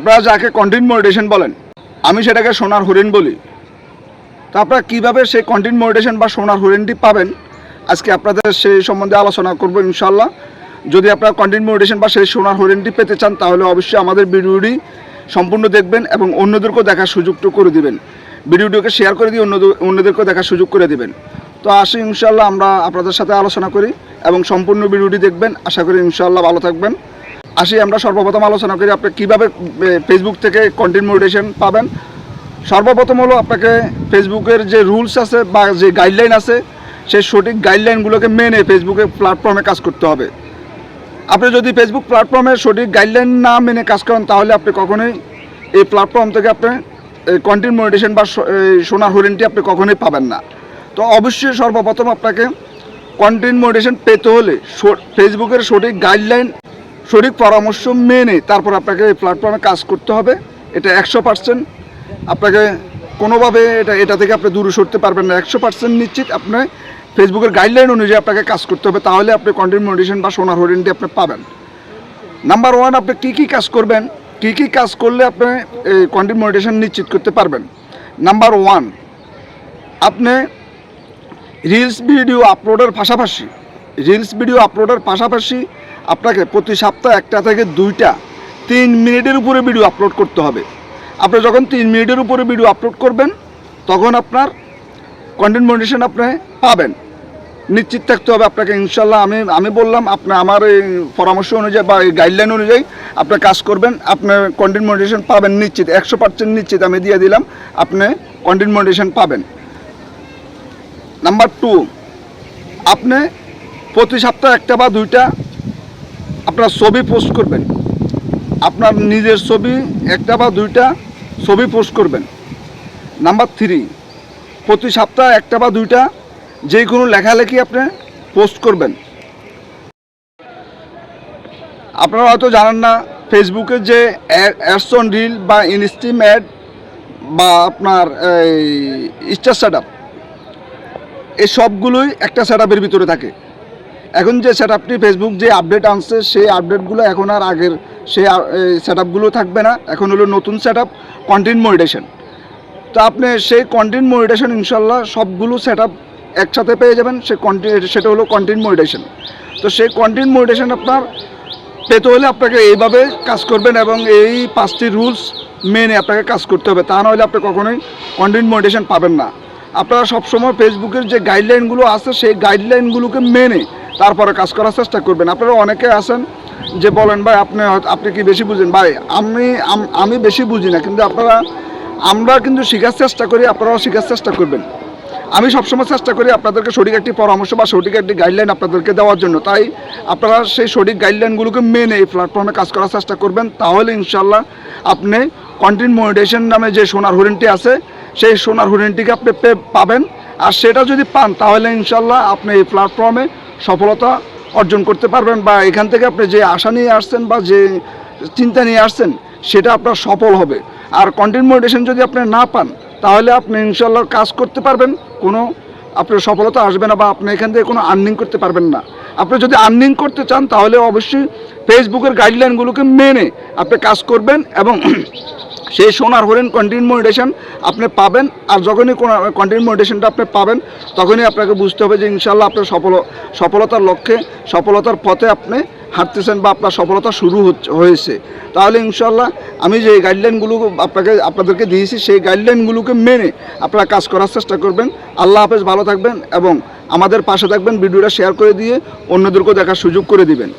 আপনারা যাকে content monetisation বলেন, আমি সেটাকে সোনার হরিণ বলি। তো আপনারা কীভাবে সেই কন্টেন্ট মনিটেশন বা সোনার হরিণটি পাবেন, আজকে আপনাদের সেই সম্বন্ধে আলোচনা করব ইনশাল্লাহ যদি আপনারা কন্টেন্ট মনিটেশন বা সেই সোনার হরিণটি পেতে চান, তাহলে অবশ্যই আমাদের ভিডিওটি সম্পূর্ণ দেখবেন এবং অন্যদেরকেও দেখার সুযোগটা করে দিবেন। ভিডিওটিকে শেয়ার করে দিয়ে অন্যদের অন্যদেরকেও দেখার সুযোগ করে দিবেন। তো আসি ইনশাল্লাহ আমরা আপনাদের সাথে আলোচনা করি এবং সম্পূর্ণ ভিডিওটি দেখবেন। আশা করি ইনশাল্লাহ ভালো থাকবেন। আসি, আমরা সর্বপ্রথম আলোচনা করি আপনি কীভাবে ফেসবুক থেকে কন্টেন্ট মনিটেশন পাবেন। সর্বপ্রথম হলো আপনাকে ফেসবুকের যে রুলস আছে বা যে গাইডলাইন আছে, সেই সঠিক গাইডলাইনগুলোকে মেনে ফেসবুকের প্ল্যাটফর্মে কাজ করতে হবে। আপনি যদি ফেসবুক প্ল্যাটফর্মের সঠিক গাইডলাইন না মেনে কাজ করেন, তাহলে আপনি কখনোই এই প্ল্যাটফর্ম থেকে আপনি কন্টেন্ট মনিটেশন বা সোনার হরিণটি আপনি কখনোই পাবেন না। তো অবশ্যই সর্বপ্রথম আপনাকে কন্টেন্ট মনিটেশন পেতে হলে ফেসবুকের সঠিক গাইডলাইন সঠিক পরামর্শ মেনে তারপর আপনাকে এই প্ল্যাটফর্মে কাজ করতে হবে। এটা একশো পার্সেন্ট আপনাকে কোনোভাবে এটা এটা থেকে আপনি দূরে সরতে পারবেন না। একশো পার্সেন্ট নিশ্চিত আপনি ফেসবুকের গাইডলাইন অনুযায়ী আপনাকে কাজ করতে হবে, তাহলে আপনি কন্টেন্ট মনিটেশন বা সোনার হরিণটি আপনি পাবেন। নাম্বার ওয়ান আপনি কী কী কাজ করবেন? কী কী কাজ করলে আপনি এই কন্টেন্ট মনিটেশন নিশ্চিত করতে পারবেন? নাম্বার ওয়ান আপনি রিলস ভিডিও আপলোডের পাশাপাশি রিলস ভিডিও আপলোডের পাশাপাশি আপনাকে প্রতি সপ্তাহে একটা থেকে দুইটা তিন মিনিটের উপরে ভিডিও আপলোড করতে হবে। আপনি যখন তিন মিনিটের উপরে ভিডিও আপলোড করবেন, তখন আপনার কন্টেন্ট মনিটেশন আপনি পাবেন। নিশ্চিত থাকতে হবে আপনাকে ইনশাল্লাহ আমি আমি বললাম, আপনি আমার এই পরামর্শ অনুযায়ী বা এই গাইডলাইন অনুযায়ী আপনি কাজ করবেন আপনার কন্টেন্ট মনিটেশন পাবেন নিশ্চিত, একশো পার্সেন্ট নিশ্চিত আমি দিয়ে দিলাম, আপনি কন্টেন্ট মনিটেশন পাবেন। নাম্বার টু আপনি প্রতি সপ্তাহে একটা বা দুইটা আপনার ছবি পোস্ট করবেন। আপনার নিজের ছবি, একটা বা দুইটা ছবি পোস্ট করবেন। নাম্বার থ্রি প্রতি সপ্তাহে একটা বা দুইটা যে কোনো লেখালেখি আপনি পোস্ট করবেন। আপনারা হয়তো জানেন না ফেসবুকে যে অ্যাডস অন রিল বা ইনস্টিম অ্যাড বা আপনার এই স্টার সেট এই সবগুলোই একটা সেট ভিতরে থাকে। এখন যে সেট আপটি ফেসবুক যে আপডেট আনছে, সেই আপডেটগুলো এখন আর আগের, সেই সেট আপগুলো থাকবে না। এখন হলো নতুন সেট আপ কন্টেন্ট মনিটেশন তো আপনি সেই কন্টেন্ট মনিটেশন ইনশাল্লাহ সবগুলো সেট আপ একসাথে পেয়ে যাবেন। সে কন্টেন্ট সেটা হলো কন্টেন্ট মনিটেশন তো সেই কন্টেন্ট মনিটেশন আপনার পেতে হলে আপনাকে এইভাবে কাজ করবেন এবং এই পাঁচটি রুলস মেনে আপনাকে কাজ করতে হবে। তা নাহলে আপনি কখনোই কন্টেন্ট মনিটেশন পাবেন না। আপনারা সবসময় ফেসবুকের যে গাইডলাইনগুলো আছে, সেই গাইডলাইনগুলোকে মেনে তারপরে কাজ করার চেষ্টা করবেন। আপনারা অনেকে আছেন যে বলেন, ভাই, আপনি আপনি কি বেশি বুঝেন? ভাই, আমি আমি বেশি বুঝি না, কিন্তু আপনারা, আমরা কিন্তু শেখার চেষ্টা করি, আপনারাও শেখার চেষ্টা করবেন। আমি সবসময় চেষ্টা করি আপনাদেরকে সঠিক একটি পরামর্শ বা সঠিক একটি গাইডলাইন আপনাদেরকে দেওয়ার জন্য। তাই আপনারা সেই সঠিক গাইডলাইনগুলোকে মেনে এই প্ল্যাটফর্মে কাজ করার চেষ্টা করবেন। তাহলে ইনশাল্লাহ আপনি কন্টেন্ট মনিটেশন নামে যে সোনার হরিণটি আছে সেই সোনার হরিণটিকে আপনি পাবেন। আর সেটা যদি পান, তাহলে ইনশাল্লাহ আপনি এই প্ল্যাটফর্মে সফলতা অর্জন করতে পারবেন বা এখান থেকে আপনি যে আশা নিয়ে আসছেন বা যে চিন্তা নিয়ে আসছেন, সেটা আপনার সফল হবে। আর কন্টেন্ট যদি আপনি না পান, তাহলে আপনি ইনশাল্লাহ কাজ করতে পারবেন। কোনো আপনার সফলতা আসবে না বা আপনি এখান থেকে কোনো আর্নিং করতে পারবেন না। আপনি যদি আর্নিং করতে চান, তাহলে অবশ্যই ফেসবুকের গাইডলাইনগুলোকে মেনে আপনি কাজ করবেন এবং সেই সোনার হরিণ কন্টেন্ট মনিটেশন আপনি পাবেন, আর যখনই কোনো কন্টেন্ট মনিটেশনটা আপনি পাবেন, তখনই আপনাকে বুঝতে হবে যে ইনশাল্লাহ আপনার সফল, সফলতার লক্ষ্যে, সফলতার পথে আপনি হাঁটতেছেন বা আপনার সফলতা শুরু হয়েছে। তাহলে ইনশাল্লাহ আমি যে গাইডলাইনগুলো আপনাকে, আপনাদেরকে দিয়েছি, সেই গাইডলাইনগুলোকে মেনে আপনারা কাজ করার চেষ্টা করবেন। আল্লাহ হাফেজ, ভালো থাকবেন এবং আমাদের পাশে থাকবেন, ভিডিওটা শেয়ার করে দিয়ে অন্যদেরকেও দেখার সুযোগ করে দিবেন।